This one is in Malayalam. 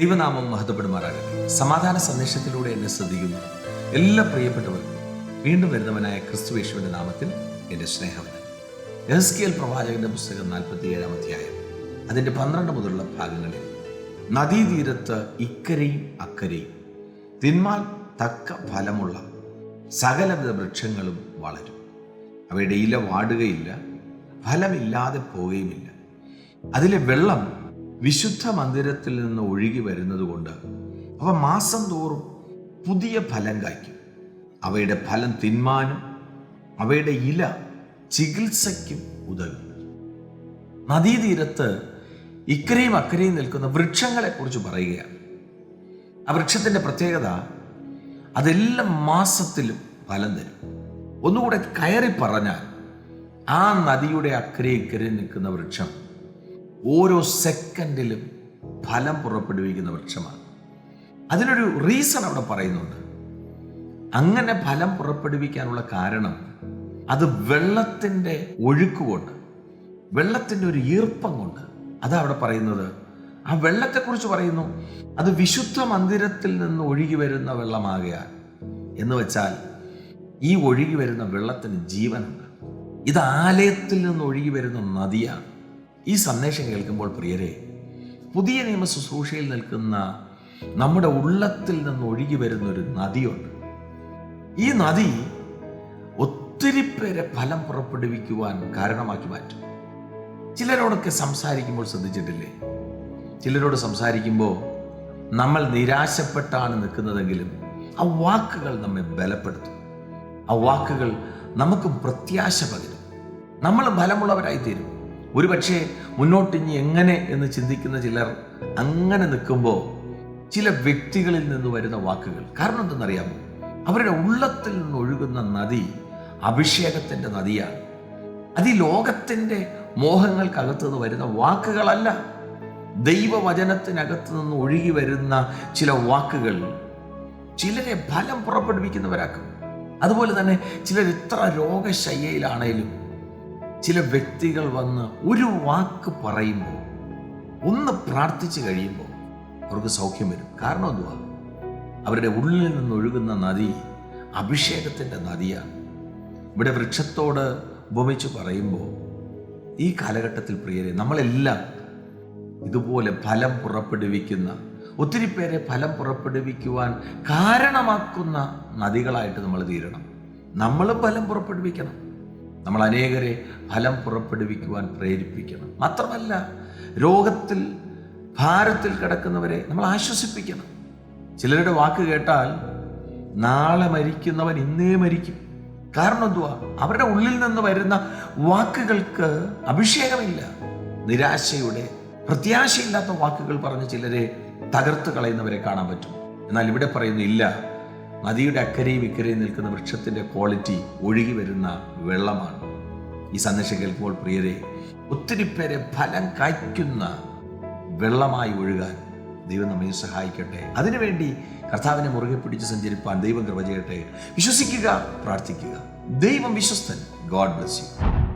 ദൈവനാമം മഹത്വപ്പെടുമാറാകട്ടെ. സമാധാന സന്ദേശത്തിലൂടെ എന്നെ ശ്രദ്ധിക്കുന്നു. എല്ലാ പ്രിയപ്പെട്ടവർക്കും വീണ്ടും വരുന്നവനായ ക്രിസ്തുവേശുവിന്റെ നാമത്തിൽ എന്റെ സ്നേഹം എൽ പ്രവാചകന്റെ പുസ്തകം നാൽപ്പത്തി ഏഴാം അധ്യായം. അതിന്റെ പന്ത്രണ്ട് മുതലുള്ള ഭാഗങ്ങളിൽ നദീതീരത്ത് ഇക്കരയും അക്കരയും തിന്മാൽ തക്ക ഫലമുള്ള സകലവിധ വൃക്ഷങ്ങളും വളരും. അവയുടെ ഇല വാടുകയില്ല ഫലമില്ലാതെ പോവുകയുമില്ല. അതിലെ വെള്ളം വിശുദ്ധ മന്ദിരത്തിൽ നിന്ന് ഒഴുകി വരുന്നതുകൊണ്ട് അവ മാസം തോറും പുതിയ ഫലം കായ്ക്കും. അവയുടെ ഫലം തിന്മാനും അവയുടെ ഇല ചികിത്സയ്ക്കും ഉതകും. നദീതീരത്ത് ഇക്കരയും അക്കരയും നിൽക്കുന്ന വൃക്ഷങ്ങളെ കുറിച്ച് പറയുകയാണ്. ആ വൃക്ഷത്തിന്റെ പ്രത്യേകത അതെല്ലാം മാസത്തിലും ഫലം തരും. ഒന്നുകൂടെ കയറി പറഞ്ഞാൽ ആ നദിയുടെ അക്കരെ ഇക്കരെ നിൽക്കുന്ന വൃക്ഷം ഓരോ സെക്കൻഡിലും ഫലം പുറപ്പെടുവിക്കുന്ന വൃക്ഷമാണ്. അതിനൊരു റീസൺ അവിടെ പറയുന്നുണ്ട്. അങ്ങനെ ഫലം പുറപ്പെടുവിക്കാനുള്ള കാരണം അത് വെള്ളത്തിന്റെ ഒഴുക്ക് കൊണ്ട് വെള്ളത്തിന്റെ ഒരു ഈർപ്പം കൊണ്ട്. അതാ അവിടെ പറയുന്നത്. ആ വെള്ളത്തെക്കുറിച്ച് പറയുന്നു അത് വിശുദ്ധ മന്ദിരത്തിൽ നിന്ന് ഒഴുകി വരുന്ന വെള്ളമാകയാൽ എന്ന് വെച്ചാൽ ഈ ഒഴുകി വരുന്ന വെള്ളത്തിന് ജീവനുണ്ട്. ഇത് ആലയത്തിൽ നിന്ന് ഒഴുകി വരുന്ന നദിയാണ്. ഈ സന്ദേശം കേൾക്കുമ്പോൾ പ്രിയരെ പുതിയ നിയമ ശുശ്രൂഷയിൽ നിൽക്കുന്ന നമ്മുടെ ഉള്ളത്തിൽ നിന്ന് ഒഴുകി വരുന്ന ഒരു നദിയുണ്ട്. ഈ നദി ഒത്തിരി പേരെ ഫലം പുറപ്പെടുവിക്കുവാൻ കാരണമാക്കി മാറ്റും. ചിലരോടൊക്കെ സംസാരിക്കുമ്പോൾ ശ്രദ്ധിച്ചിട്ടില്ലേ? ചിലരോട് സംസാരിക്കുമ്പോൾ നമ്മൾ നിരാശപ്പെട്ടാണ് നിൽക്കുന്നതെങ്കിലും ആ വാക്കുകൾ നമ്മെ ബലപ്പെടുത്തും. ആ വാക്കുകൾ നമുക്ക് പ്രത്യാശ പകരും. നമ്മൾ ഫലമുള്ളവരായി തീരും ഒരുപക്ഷെ ഇനി എങ്ങനെ എന്ന് ചിന്തിക്കുന്ന ചിലർ അങ്ങനെ നിൽക്കുമ്പോൾ ചില വ്യക്തികളിൽ നിന്ന് വരുന്ന വാക്കുകൾ. കാരണം എന്തെന്നറിയാമോ? അവരുടെ ഉള്ളത്തിൽ നിന്ന് ഒഴുകുന്ന നദി അഭിഷേകത്തിന്റെ നദിയാണ്. അത് ഈ ലോകത്തിന്റെ മോഹങ്ങൾക്കകത്ത് നിന്ന് വരുന്ന വാക്കുകളല്ല. ദൈവവചനത്തിനകത്ത് നിന്ന് ഒഴുകി വരുന്ന ചില വാക്കുകൾ ചിലരെ ഫലം പുറപ്പെടുവിക്കുന്നവരാക്കും. അതുപോലെ തന്നെ ചിലർ ഇത്ര രോഗശയ്യയിലാണേലും ചില വ്യക്തികൾ വന്ന് ഒരു വാക്ക് പറയുമ്പോൾ ഒന്ന് പ്രാർത്ഥിച്ചു കഴിയുമ്പോൾ അവർക്ക് സൗഖ്യം വരും. കാരണം എന്തുവാ? അവരുടെ ഉള്ളിൽ നിന്ന് ഒഴുകുന്ന നദി അഭിഷേകത്തിന്റെ നദിയാണ് ഇവിടെ വൃക്ഷത്തോട് ഉപമിച്ച് പറയുമ്പോൾ ഈ കാലഘട്ടത്തിൽ പ്രിയരെ നമ്മളെല്ലാം ഇതുപോലെ ഫലം പുറപ്പെടുവിക്കുന്ന ഒത്തിരി പേരെ ഫലം പുറപ്പെടുവിക്കുവാൻ കാരണമാക്കുന്ന നദികളായിട്ട് നമ്മൾ തീരണം. നമ്മൾ ഫലം പുറപ്പെടുവിക്കണം. നമ്മൾ അനേകരെ ഫലം പുറപ്പെടുവിക്കുവാൻ പ്രേരിപ്പിക്കണം. മാത്രമല്ല രോഗത്തിൽ ഭാരത്തിൽ കിടക്കുന്നവരെ നമ്മൾ ആശ്വസിപ്പിക്കണം. ചിലരുടെ വാക്ക് കേട്ടാൽ നാളെ മരിക്കുന്നവൻ ഇന്നേ മരിക്കും. കാരണം എന്തുവാ? അവരുടെ ഉള്ളിൽ നിന്ന് വരുന്ന വാക്കുകൾക്ക് അഭിഷേകമില്ല. നിരാശയുടെ പ്രത്യാശയില്ലാത്ത വാക്കുകൾ പറഞ്ഞ് ചിലരെ തകർത്ത് കളയുന്നവരെ കാണാൻ പറ്റും. എന്നാൽ ഇവിടെ പറയുന്നു ഇല്ല നദിയുടെ അക്കരയും ഇക്കരയും നിൽക്കുന്ന വൃക്ഷത്തിന്റെ ക്വാളിറ്റി ഒഴുകി വരുന്ന വെള്ളമാണ്. ഈ സന്ദേശം കേൾക്കുമ്പോൾ പ്രിയരെ ഒത്തിരി പേരെ ഫലം കായ്ക്കുന്ന വെള്ളമായി ഒഴുകാൻ ദൈവം നമ്മെ സഹായിക്കട്ടെ. അതിനുവേണ്ടി കർത്താവിനെ മുറുകെ പിടിച്ച് സഞ്ചരിപ്പാൻ ദൈവം കൃപ ചെയ്യട്ടെ. വിശ്വസിക്കുക പ്രാർത്ഥിക്കുക. ദൈവം വിശ്വസ്തൻ. God bless you